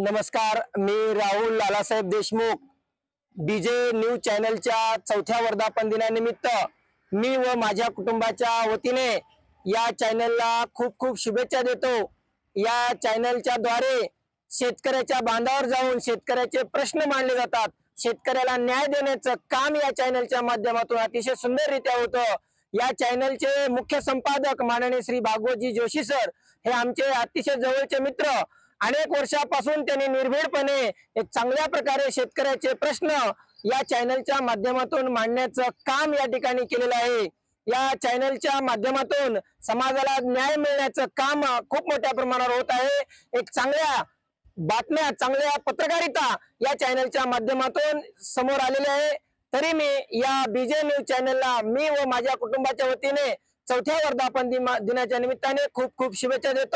नमस्कार मी Rahul Lalasaheb Deshmukh. DJ news चॅनलच्या चौथ्या वर्धापन दिनानिमित्त मी व माझ्या कुटुंबाच्या वतीने या चॅनलला खूप खूप शुभेच्छा देतो. या चॅनलच्या द्वारे शेतकऱ्याच्या बांधावर जाऊन शेतकऱ्याचे प्रश्न मांडले जातात. शेतकऱ्याला न्याय देण्याचं काम या चॅनलच्या माध्यमातून अतिशय सुंदररित्या होतं. या चॅनलचे मुख्य संपादक माननीय श्री भागवतजी जोशी सर हे आमचे अतिशय जवळचे मित्र. अनेक वर्षापासून त्यांनी निर्भीडपणे एक चांगल्या प्रकारे शेतकऱ्याचे प्रश्न या चॅनलच्या माध्यमातून मांडण्याचं काम या ठिकाणी केलेलं आहे. या चॅनलच्या माध्यमातून समाजाला न्याय मिळण्याचं काम खूप मोठ्या प्रमाणावर होत आहे. एक चांगल्या बातम्या चांगल्या पत्रकारिता या चॅनलच्या माध्यमातून समोर आलेल्या आहे. तरी मी या बीजे न्यूज चॅनलला मी व माझ्या कुटुंबाच्या वतीने चौथ्या वर्धापन दिमा- दिनाच्या निमित्ताने खूप खूप शुभेच्छा देतो.